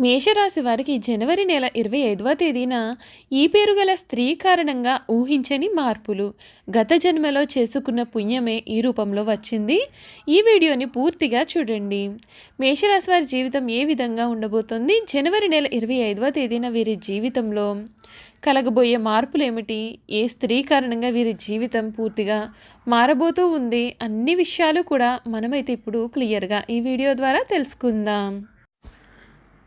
మేషరాశి వారికి జనవరి నెల ఇరవై ఐదవ తేదీన ఈ పేరు గల స్త్రీ కారణంగా ఊహించని మార్పులు. గత జన్మలో చేసుకున్న పుణ్యమే ఈ రూపంలో వచ్చింది. ఈ వీడియోని పూర్తిగా చూడండి. మేషరాశి వారి జీవితం ఏ విధంగా ఉండబోతోంది? జనవరి నెల ఇరవై ఐదవ తేదీన వీరి జీవితంలో కలగబోయే మార్పులు ఏమిటి? ఏ స్త్రీ కారణంగా వీరి జీవితం పూర్తిగా మారబోతూ ఉంది? అన్ని విషయాలు కూడా మనమైతే ఇప్పుడు క్లియర్గా ఈ వీడియో ద్వారా తెలుసుకుందాం.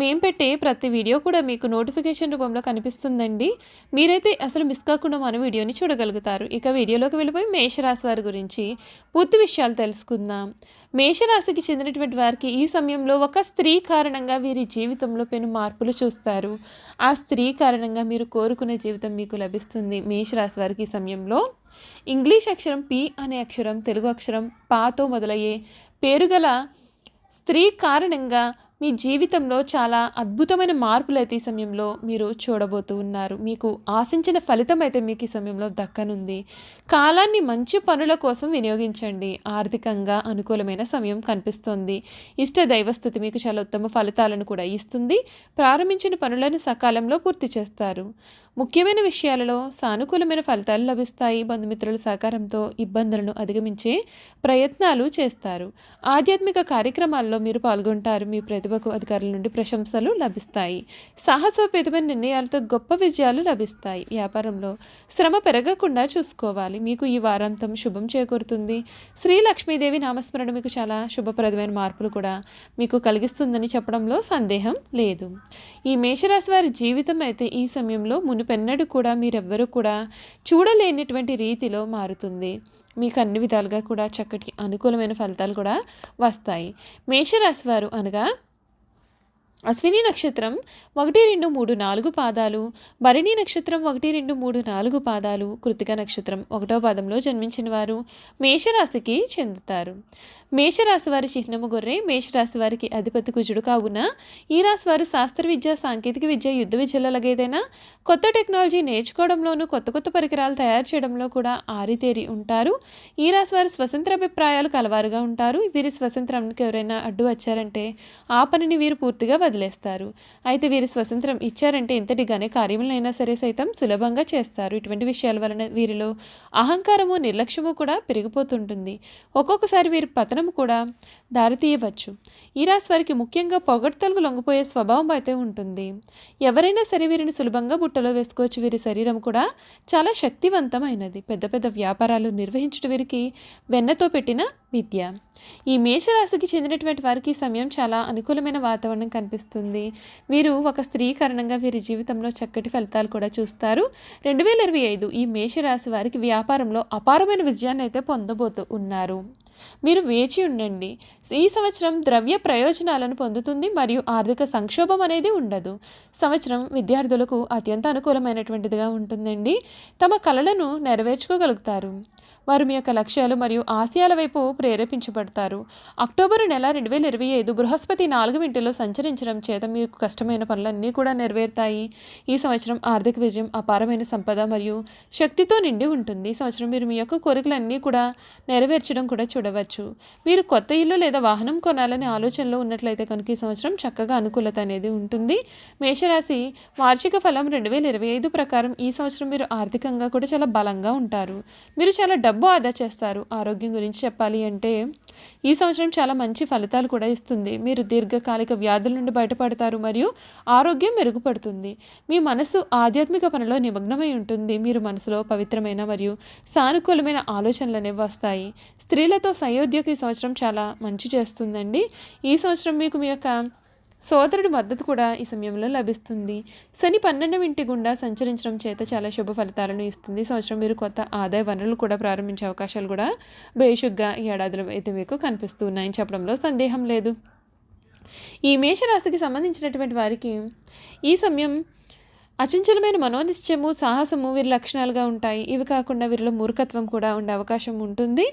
మేము పెట్టే ప్రతి వీడియో కూడా మీకు నోటిఫికేషన్ రూపంలో కనిపిస్తుందండి. మీరైతే అసలు మిస్ కాకుండా మన వీడియోని చూడగలుగుతారు. ఇక వీడియోలోకి వెళ్ళిపోయి మేషరాశి వారి గురించి పూర్తి విషయాలు తెలుసుకుందాం. మేషరాశికి చెందినటువంటి వారికి ఈ సమయంలో ఒక స్త్రీ కారణంగా వీరి జీవితంలో పెను మార్పులు చూస్తారు. ఆ స్త్రీ కారణంగా మీరు కోరుకునే జీవితం మీకు లభిస్తుంది. మేషరాశి వారికి ఈ సమయంలో ఇంగ్లీష్ అక్షరం పి అనే అక్షరం తెలుగు అక్షరం పాతో మొదలయ్యే పేరుగల స్త్రీ కారణంగా మీ జీవితంలో చాలా అద్భుతమైన మార్పులు అయితే ఈ సమయంలో మీరు చూడబోతూ ఉన్నారు. మీకు ఆశించిన ఫలితం అయితే మీకు ఈ సమయంలో దక్కనుంది. కాలాన్ని మంచి పనుల కోసం వినియోగించండి. ఆర్థికంగా అనుకూలమైన సమయం కనిపిస్తోంది. ఇష్ట దైవస్థుతి మీకు చాలా ఉత్తమ ఫలితాలను కూడా ఇస్తుంది. ప్రారంభించిన పనులను సకాలంలో పూర్తి చేస్తారు. ముఖ్యమైన విషయాలలో సానుకూలమైన ఫలితాలు లభిస్తాయి. బంధుమిత్రుల సహకారంతో ఇబ్బందులను అధిగమించే ప్రయత్నాలు చేస్తారు. ఆధ్యాత్మిక కార్యక్రమాల్లో మీరు పాల్గొంటారు. మీ ప్రతి ప్రతిభకు అధికారుల నుండి ప్రశంసలు లభిస్తాయి. సాహసోపేతమైన నిర్ణయాలతో గొప్ప విజయాలు లభిస్తాయి. వ్యాపారంలో శ్రమ పెరగకుండా చూసుకోవాలి. మీకు ఈ వారాంతం శుభం చేకూరుతుంది. శ్రీ లక్ష్మీదేవి నామస్మరణ మీకు చాలా శుభప్రదమైన మార్పులు కూడా మీకు కలిగిస్తుందని చెప్పడంలో సందేహం లేదు. ఈ మేషరాశి వారి జీవితం అయితే ఈ సమయంలో మునిపెన్నడు కూడా మీరెవ్వరూ కూడా చూడలేనటువంటి రీతిలో మారుతుంది. మీకు అన్ని విధాలుగా కూడా చక్కటి అనుకూలమైన ఫలితాలు కూడా వస్తాయి. మేషరాశి వారు అనగా అశ్విని నక్షత్రం ఒకటి రెండు మూడు నాలుగు పాదాలు భరణి నక్షత్రం ఒకటి రెండు మూడు నాలుగు పాదాలు కృతిక నక్షత్రం ఒకటో పాదంలో జన్మించిన వారు మేషరాశికి చెందుతారు. మేషరాశి వారి చిహ్నము గొర్రె మేషరాశి వారికి అధిపతి కుజుడు కావున ఈ రాశి వారు శాస్త్ర విద్య సాంకేతిక విద్య యుద్ధ విద్యలగేదైనా ఏదైనా కొత్త టెక్నాలజీ నేర్చుకోవడంలోనూ కొత్త కొత్త పరికరాలు తయారు చేయడంలో కూడా ఆరితేరి ఉంటారు. ఈ రాశి వారు స్వతంత్ర అభిప్రాయాలు కలవారుగా ఉంటారు. వీరి స్వతంత్రానికి ఎవరైనా అడ్డు వచ్చారంటే ఆ పనిని వీరు పూర్తిగా వదిలేస్తారు. అయితే వీరు స్వతంత్రం ఇచ్చారంటే ఇంతటిగానే కార్యములైనా సరే సైతం సులభంగా చేస్తారు. ఇటువంటి విషయాల వలన వీరిలో అహంకారము నిర్లక్ష్యము కూడా పెరిగిపోతుంటుంది. ఒక్కొక్కసారి వీరి పతనం కూడా దారితీయవచ్చు ఈ రాశి వారికి ముఖ్యంగా పొగడ్తలు లొంగిపోయే స్వభావం అయితే ఉంటుంది. ఎవరైనా సరే వీరిని సులభంగా బుట్టలో వేసుకోవచ్చు. వీరి శరీరం కూడా చాలా శక్తివంతమైనది. పెద్ద పెద్ద వ్యాపారాలు నిర్వహించడం వీరికి వెన్నతో పెట్టిన విద్య. ఈ మేషరాశికి చెందినటువంటి వారికి సమయం చాలా అనుకూలమైన వాతావరణం కనిపిస్తుంది. వీరు ఒక స్త్రీ కారణంగా వీరి జీవితంలో చక్కటి ఫలితాలు కూడా చూస్తారు. రెండు వేల ఇరవై ఐదు ఈ మేషరాశి వారికి వ్యాపారంలో అపారమైన విజయాన్ని అయితే పొందబోతూ ఉన్నారు. మీరు వేచి ఉండండి. ఈ సంవత్సరం ద్రవ్య ప్రయోజనాలను పొందుతుంది మరియు ఆర్థిక సంక్షోభం అనేది ఉండదు. సంవత్సరం విద్యార్థులకు అత్యంత అనుకూలమైనటువంటిదిగా ఉంటుందండి. తమ కళలను నెరవేర్చుకోగలుగుతారు. వారు మీ యొక్క లక్ష్యాలు మరియు ఆశయాల వైపు ప్రేరేపించబడతారు. అక్టోబర్ నెల రెండు వేల ఇరవై ఐదు బృహస్పతి నాలుగు ఇంటిలో సంచరించడం చేత మీకు కష్టమైన పనులన్నీ కూడా నెరవేరుతాయి. ఈ సంవత్సరం ఆర్థిక విజయం అపారమైన సంపద మరియు శక్తితో నిండి ఉంటుంది. ఈ సంవత్సరం మీరు మీ యొక్క కోరికలన్నీ కూడా నెరవేర్చడం కూడా చూడవచ్చు. మీరు కొత్త ఇల్లు లేదా వాహనం కొనాలనే ఆలోచనలో ఉన్నట్లయితే కనుక ఈ సంవత్సరం చక్కగా అనుకూలత అనేది ఉంటుంది. మేషరాశి వార్షిక ఫలం రెండు వేల ఇరవై ఐదు ప్రకారం ఈ సంవత్సరం మీరు ఆర్థికంగా కూడా చాలా బలంగా ఉంటారు. మీరు చాలా డబ్బు ఆదా చేస్తారు. ఆరోగ్యం గురించి చెప్పాలి అంటే ఈ సంవత్సరం చాలా మంచి ఫలితాలు కూడా ఇస్తుంది. మీరు దీర్ఘకాలిక వ్యాధుల నుండి బయటపడతారు మరియు ఆరోగ్యం మెరుగుపడుతుంది. మీ మనసు ఆధ్యాత్మిక పనిలో నిమగ్నమై ఉంటుంది. మీరు మనసులో పవిత్రమైన మరియు సానుకూలమైన ఆలోచనలు అనేవి వస్తాయి. స్త్రీలతో సయోధ్యకు ఈ సంవత్సరం చాలా మంచి చేస్తుందండి. ఈ సంవత్సరం మీకు మీ యొక్క సోదరుడి మద్దతు కూడా ఈ సమయంలో లభిస్తుంది. శని పన్నెండవ ఇంటి గుండా సంచరించడం చేత చాలా శుభ ఫలితాలను ఇస్తుంది. సంవత్సరం మీరు కొత్త ఆదాయ వనరులు కూడా ప్రారంభించే అవకాశాలు కూడా బేషుగ్గా ఈ ఏడాదిలో అయితే మీకు కనిపిస్తున్నాయని చెప్పడంలో సందేహం లేదు. ఈ మేషరాశికి సంబంధించినటువంటి వారికి ఈ సమయం అచంచలమైన మనోనిశ్చయము సాహసము వీరి లక్షణాలుగా ఉంటాయి. ఇవి కాకుండా వీరిలో మూర్ఖత్వం కూడా ఉండే అవకాశం ఉంటుంది.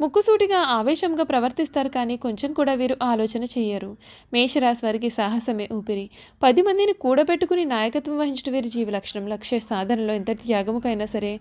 ముక్కుసూటిగా ఆవేశంగా ప్రవర్తిస్తారు కానీ కొంచెం కూడా వీరు ఆలోచన చేయరు మేషరాశి వారికి సాహసమే ఊపిరి. పది మందిని కూడబెట్టుకుని నాయకత్వం వహించడం వీరి జీవ లక్షణం. లక్ష్య సాధనలో ఎంత త్యాగముకైనా సరే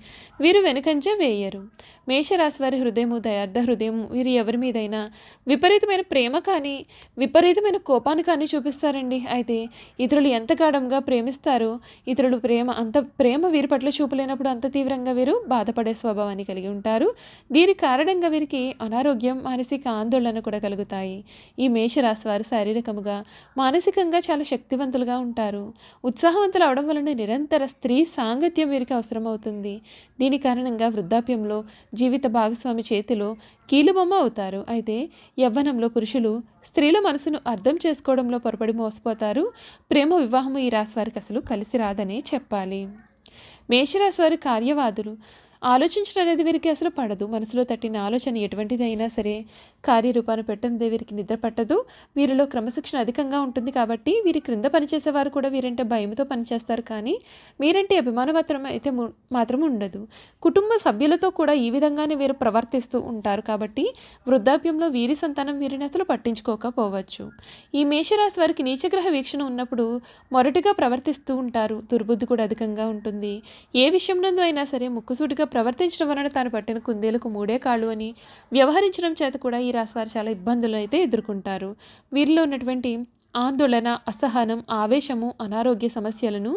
వీరు వెనుకంజ వేయరు. మేషరాశి వారి హృదయము దయార్థ హృదయం వీరు ఎవరి మీదైనా విపరీతమైన ప్రేమ కానీ విపరీతమైన కోపాన్ని కానీ చూపిస్తారండి. అయితే ఇతరులు ఎంత గాఢంగా ప్రేమిస్తారో ఇతరులు ప్రేమ అంత ప్రేమ వీరి పట్ల చూపలేనప్పుడు అంత తీవ్రంగా వీరు బాధపడే స్వభావాన్ని కలిగి ఉంటారు. దీని కారణంగా వీరు వీరికి అనారోగ్యం మానసిక ఆందోళన కూడా కలుగుతాయి. ఈ మేషరాశి వారు శారీరకముగా మానసికంగా చాలా శక్తివంతులుగా ఉంటారు. ఉత్సాహవంతులు అవడం వలన నిరంతర స్త్రీ సాంగత్యం వీరికి అవసరమవుతుంది. దీని కారణంగా వృద్ధాప్యంలో జీవిత భాగస్వామి చేతిలో కీలుబొమ్మ అవుతారు. అయితే యవ్వనంలో పురుషులు స్త్రీల మనసును అర్థం చేసుకోవడంలో పొరపడి మోసపోతారు. ప్రేమ వివాహము ఈ రాశి వారికి అసలు కలిసి రాదనే చెప్పాలి. మేషరాశి వారి కార్యవాదులు. ఆలోచించడం అనేది వీరికి అసలు పడదు. మనసులో తట్టిన ఆలోచన ఎటువంటిది అయినా సరే కార్యరూపాన్ని పెట్టనిదే వీరికి నిద్ర పట్టదు. వీరిలో క్రమశిక్షణ అధికంగా ఉంటుంది కాబట్టి వీరి క్రింద పనిచేసేవారు కూడా వీరంటే భయంతో పనిచేస్తారు కానీ మీరంటే అభిమాన మాత్రం అయితే మాత్రం ఉండదు. కుటుంబ సభ్యులతో కూడా ఈ విధంగానే వీరు ప్రవర్తిస్తూ ఉంటారు కాబట్టి వృద్ధాప్యంలో వీరి సంతానం వీరిని అసలు పట్టించుకోకపోవచ్చు. ఈ మేషరాశి వారికి నీచగ్రహ వీక్షణ ఉన్నప్పుడు మొరటిగా ప్రవర్తిస్తూ ఉంటారు. దుర్బుద్ధి కూడా అధికంగా ఉంటుంది. ఏ విషయం నందు అయినా సరే ముక్కుసూటిగా ప్రవర్తించడం వలన తాను పట్టిన కుందేలకు మూడే కాళ్ళు అని వ్యవహరించడం చేత కూడా ఈ రాశివారు చాలా ఇబ్బందులు అయితే ఎదుర్కొంటారు. వీరిలో ఉన్నటువంటి ఆందోళన అసహనం ఆవేశము అనారోగ్య సమస్యలను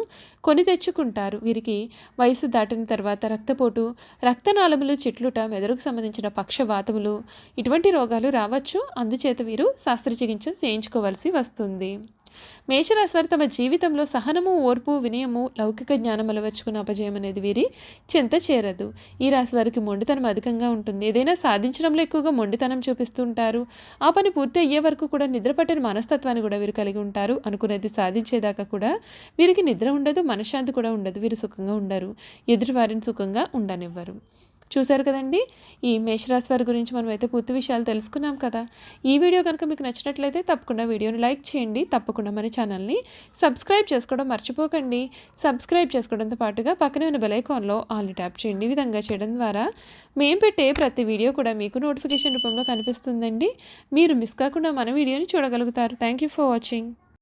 కొని తెచ్చుకుంటారు. వీరికి వయసు దాటిన తర్వాత రక్తపోటు రక్తనాళములు చెట్లుట మెదడుకు సంబంధించిన పక్షవాతములు ఇటువంటి రోగాలు రావచ్చు. అందుచేత వీరు శస్త్రచికిత్స చేయించుకోవాల్సి వస్తుంది. మేషరాశి వారు తమ జీవితంలో సహనము ఓర్పు వినయము లౌకిక జ్ఞానం అలవర్చుకున్న అపజయం అనేది వీరి చింత చేరదు. ఈ రాశి వారికి మొండితనం అధికంగా ఉంటుంది. ఏదైనా సాధించడంలో ఎక్కువగా మొండితనం చూపిస్తూ ఉంటారు. ఆ పని పూర్తి అయ్యే వరకు కూడా నిద్రపట్టిన మనస్తత్వాన్ని కూడా వీరు కలిగి ఉంటారు. అనుకునేది సాధించేదాకా కూడా వీరికి నిద్ర ఉండదు మనశ్శాంతి కూడా ఉండదు. వీరు సుఖంగా ఉండరు. ఎదుటి వారిని సుఖంగా ఉండనివ్వరు. చూశారు కదండి? ఈ మేషరాశి వారి గురించి మనం అయితే పూర్తి విషయాలు తెలుసుకున్నాం కదా. ఈ వీడియో కనుక మీకు నచ్చినట్లయితే తప్పకుండా వీడియోని లైక్ చేయండి. తప్పకుండా మన ఛానల్ని సబ్స్క్రైబ్ చేసుకోవడం మర్చిపోకండి. సబ్స్క్రైబ్ చేసుకోవడంతో పాటుగా పక్కనే ఉన్న బెలైకాన్లో ఆల్ని ట్యాప్ చేయండి. ఈ విధంగా చేయడం ద్వారా మేము పెట్టే ప్రతి వీడియో కూడా మీకు నోటిఫికేషన్ రూపంలో కనిపిస్తుందండి. మీరు మిస్ కాకుండా మన వీడియోని చూడగలుగుతారు. Thank you for watching.